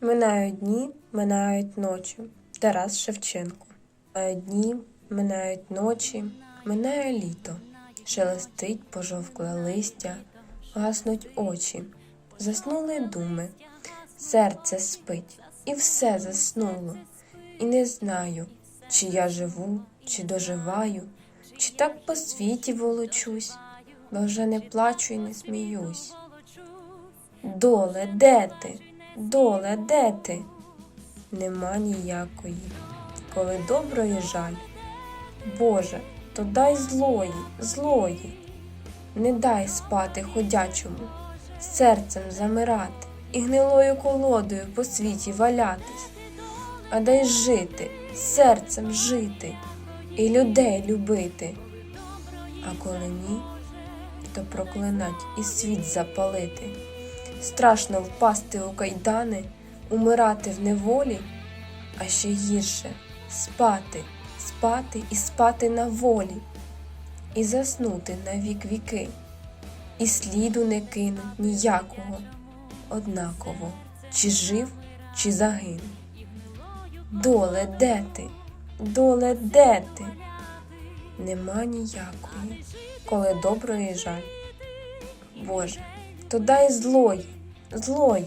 Минають дні, минають ночі. Тарас Шевченко. Минають дні, минають ночі, минає літо. Шелестить пожовкле листя, гаснуть очі, заснули думи, серце спить, і все заснуло. І не знаю, чи я живу, чи доживаю, чи так по світі волочусь, бо вже не плачу і не сміюсь. Доле, де ти? Доле, де ти? Нема ніякої, коли доброї жаль. Боже, то дай злої, злої, не дай спати ходячому, серцем замирати і гнилою колодою по світі валятись, а дай жити, серцем жити і людей любити. А коли ні, то проклинать і світ запалити. Страшно впасти у кайдани, умирати в неволі, а ще гірше спати, спати і спати на волі, і заснути на вік віки, і сліду не кинуть ніякого, однаково, чи жив, чи загинув. Доле, де ти? Доле, де ти? Нема ніякої, коли доброї жаль. Боже, то дай злої, злої,